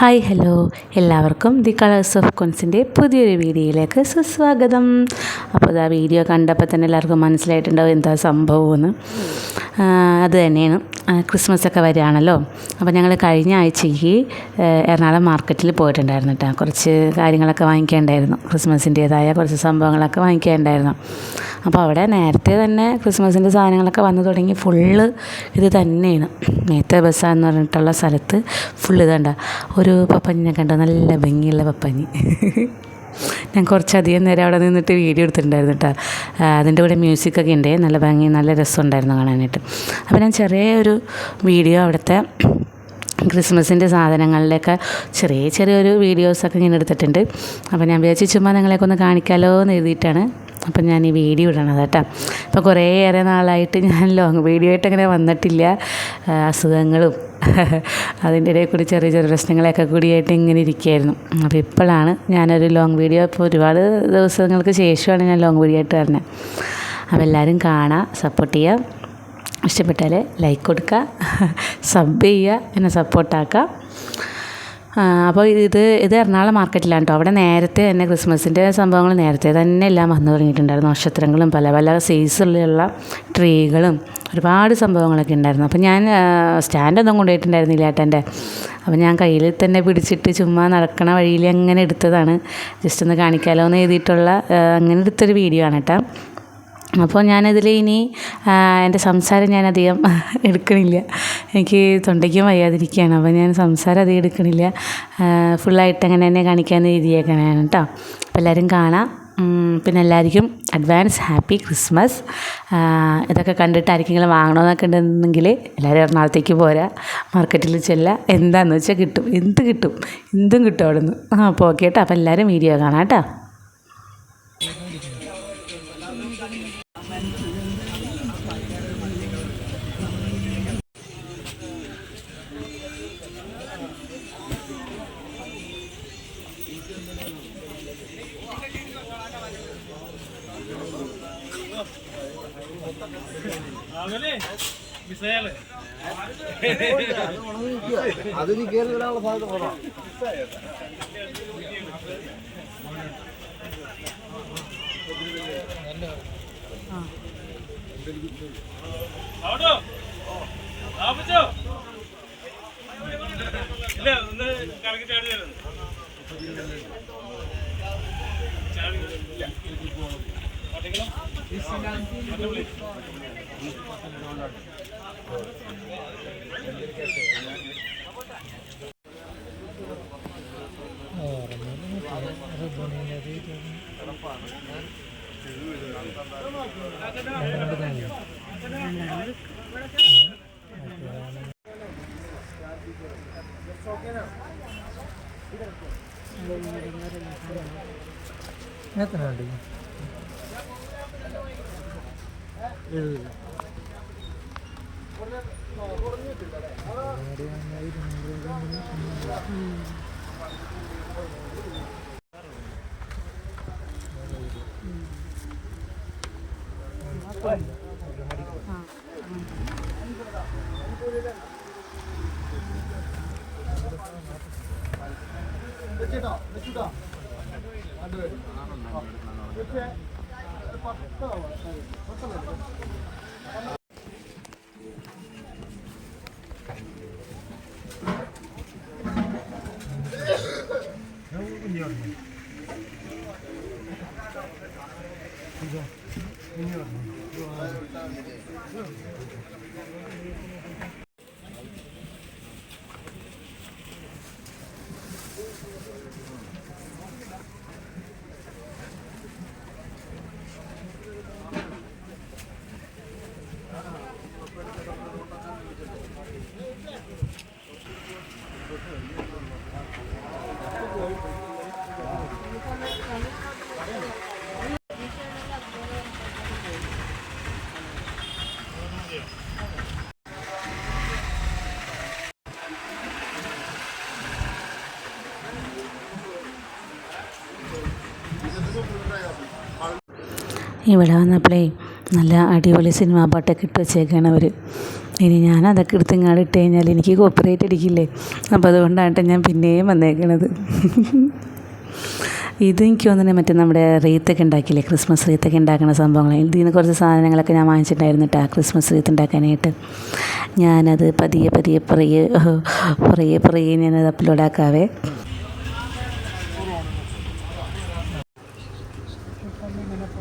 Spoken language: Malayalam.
Hi hello. എല്ലാവർക്കും ദി കളേഴ്സ് ഓഫ് കൊൻസിന്റെ പുതിയൊരു വീഡിയോയിലേക്ക് സുസ്വാഗതം. അപ്പോൾ ആ വീഡിയോ കണ്ടപ്പോൾ തന്നെ എല്ലാവർക്കും മനസ്സിലായിട്ടുണ്ടാവും എന്താ സംഭവമെന്ന് അത് തന്നെയാണ്. ക്രിസ്മസ് ഒക്കെ വരികയാണല്ലോ. അപ്പോൾ ഞങ്ങൾ കഴിഞ്ഞ ആഴ്ചയ്ക്ക് എറണാകുളം മാർക്കറ്റിൽ പോയിട്ടുണ്ടായിരുന്നു കേട്ടോ. കുറച്ച് കാര്യങ്ങളൊക്കെ വാങ്ങിക്കേണ്ടായിരുന്നു. ക്രിസ്മസിന്റേതായ കുറച്ച് സംഭവങ്ങളൊക്കെ വാങ്ങിക്കേണ്ടായിരുന്നു. അപ്പോൾ അവിടെ നേരത്തെ തന്നെ ക്രിസ്മസിന്റെ സാധനങ്ങളൊക്കെ വന്നു തുടങ്ങി. ഫുള്ള് ഇത് തന്നെയാണ്. നേരത്തെ ബസ്സാന്ന് പറഞ്ഞിട്ടുള്ള സ്ഥലത്ത് ഫുള്ള് ഇതുണ്ട്. ഒരു പപ്പഞ്ഞിനെ കണ്ടോ. നല്ല ഭംഗിയുള്ള പപ്പഞ്ഞി. ഞാൻ കുറച്ചധികം നേരം അവിടെ നിന്നിട്ട് വീഡിയോ എടുത്തിട്ടുണ്ടായിരുന്നു കേട്ടോ. അതിന്റെ കൂടെ മ്യൂസിക്കൊക്കെ ഉണ്ട്. നല്ല ഭംഗി നല്ല രസമുണ്ടായിരുന്നു കാണാനായിട്ട്. അപ്പോൾ ഞാൻ ചെറിയൊരു വീഡിയോ അവിടുത്തെ ക്രിസ്മസിന്റെ സാധനങ്ങളിലൊക്കെ ചെറിയ ചെറിയൊരു വീഡിയോസൊക്കെ ഞാൻ എടുത്തിട്ടുണ്ട്. അപ്പോൾ ഞാൻ വിചാരിച്ചു ചുമ്മാ നിങ്ങളെയൊക്കെ ഒന്ന് കാണിക്കാമല്ലോ എന്ന് എഴുതിയിട്ടാണ് അപ്പം ഞാൻ ഈ വീഡിയോ ഇടണത് കേട്ടോ. അപ്പോൾ കുറേയേറെ നാളായിട്ട് ഞാൻ ലോങ് വീഡിയോ ആയിട്ട് അങ്ങനെ വന്നിട്ടില്ല. അസുഖങ്ങളും അതിന്റെ ഇടയിൽ ചെറിയ ചെറിയ പ്രശ്നങ്ങളൊക്കെ കൂടിയായിട്ട് ഇങ്ങനെ ഇരിക്കുകയായിരുന്നു. അപ്പോൾ ഇപ്പോഴാണ് ഞാനൊരു ലോങ് വീഡിയോ ഇപ്പോൾ ഒരുപാട് ദിവസങ്ങൾക്ക് ശേഷമാണ് ഞാൻ ലോങ് വീഡിയോ ആയിട്ട് വരുന്നത് അപ്പോൾ എല്ലാവരും കാണാം സപ്പോർട്ട് ചെയ്യുക ഇഷ്ടപ്പെട്ടാൽ ലൈക്ക് കൊടുക്കുക സബ് ചെയ്യുക എന്നെ സപ്പോർട്ടാക്കുക അപ്പോൾ ഇത് ഇത് എറണാകുളം മാർക്കറ്റിലാണ് കേട്ടോ അവിടെ നേരത്തെ തന്നെ ക്രിസ്മസിന്റെ സംഭവങ്ങൾ നേരത്തെ തന്നെ എല്ലാം വന്നു തുടങ്ങിയിട്ടുണ്ടായിരുന്നു. നക്ഷത്രങ്ങളും പല പല സൈസിലുള്ള ട്രീകളും ഒരുപാട് സംഭവങ്ങളൊക്കെ ഉണ്ടായിരുന്നു. അപ്പോൾ ഞാൻ സ്റ്റാൻഡൊന്നും കൊണ്ടുപോയിട്ടുണ്ടായിരുന്നില്ല ഏട്ടന്റെ. അപ്പോൾ ഞാൻ കയ്യിൽ തന്നെ പിടിച്ചിട്ട് ചുമ്മാ നടക്കണ വഴിയിൽ അങ്ങനെ എടുത്തതാണ്. ജസ്റ്റ് ഒന്ന് കാണിക്കാമല്ലോ എന്ന് എഴുതിയിട്ടുള്ള അങ്ങനെ എടുത്തൊരു വീഡിയോ ആണ് കേട്ടോ അപ്പോൾ ഞാനതിൽ ഇനി എന്റെ സംസാരം ഞാനധികം എടുക്കണില്ല. എനിക്ക് തൊണ്ടയ്ക്കും വയ്യാതിരിക്കുകയാണ്. അപ്പോൾ ഞാൻ സംസാരം അധികം എടുക്കണില്ല. ഫുള്ളായിട്ട് അങ്ങനെ തന്നെ കാണിക്കാമെന്ന് രീതിയാക്കാനാണ് കേട്ടോ. അപ്പോൾ എല്ലാവരും കാണാം. പിന്നെ എല്ലാവർക്കും അഡ്വാൻസ് ഹാപ്പി ക്രിസ്മസ് ഇതൊക്കെ കണ്ടിട്ട് ആർക്കെങ്കിലും വാങ്ങണമെന്നൊക്കെ ഉണ്ടെന്നുണ്ടെങ്കിൽ എല്ലാവരും എറണാകുളത്തേക്ക് പോരാ. മാർക്കറ്റിൽ ചെല്ല. എന്താണെന്ന് വെച്ചാൽ കിട്ടും. എന്ത് കിട്ടും? എന്തും കിട്ടും അവിടെ നിന്ന് അപ്പോൾ ഓക്കെ കേട്ടോ അപ്പോൾ എല്ലാവരും വീഡിയോ കാണാം കേട്ടോ. അത് നീ കയറി വരാനുള്ള സാധ്യത കുറവാ Thank ആപ്പിച്ചോ ഇല്ല ഒന്ന് കറക്കി ചാടി തരുന്നു ചാടി പട്ടികളും മറ്റുള്ളി വെച്ചിട്ടോ വെച്ചിട്ടോ അത് വെച്ചേ പത്തോ പത്തോ ഇവിടെ വന്നപ്പോഴേ നല്ല അടിപൊളി സിനിമാ പാട്ടൊക്കെ ഇട്ട് വെച്ചേക്കാണ് അവർ ഇനി ഞാൻ അതൊക്കെ എടുത്ത് ഇങ്ങോട്ട് ഇട്ട് കഴിഞ്ഞാൽ എനിക്ക് കോപ്പറേറ്റ് അടിക്കില്ലേ? അപ്പോൾ അതുകൊണ്ടാണ് ഞാൻ പിന്നെയും വന്നേക്കണത്. ഇത് എനിക്ക് തോന്നുന്നത് മറ്റേ നമ്മുടെ റീത്തൊക്കെ ഉണ്ടാക്കിയില്ലേ ക്രിസ്മസ് റീത്തൊക്കെ ഉണ്ടാക്കുന്ന സംഭവങ്ങൾ. ഇതിൽ നിന്ന് കുറച്ച് സാധനങ്ങളൊക്കെ ഞാൻ വാങ്ങിച്ചിട്ടുണ്ടായിരുന്നു കേട്ടോ ക്രിസ്മസ് റീത്ത് ഉണ്ടാക്കാനായിട്ട്. ഞാനത് പതിയെ പതിയെ പറയെ പറയെ പറയെ ഞാനത് അപ്ലോഡ് ആക്കാവേ.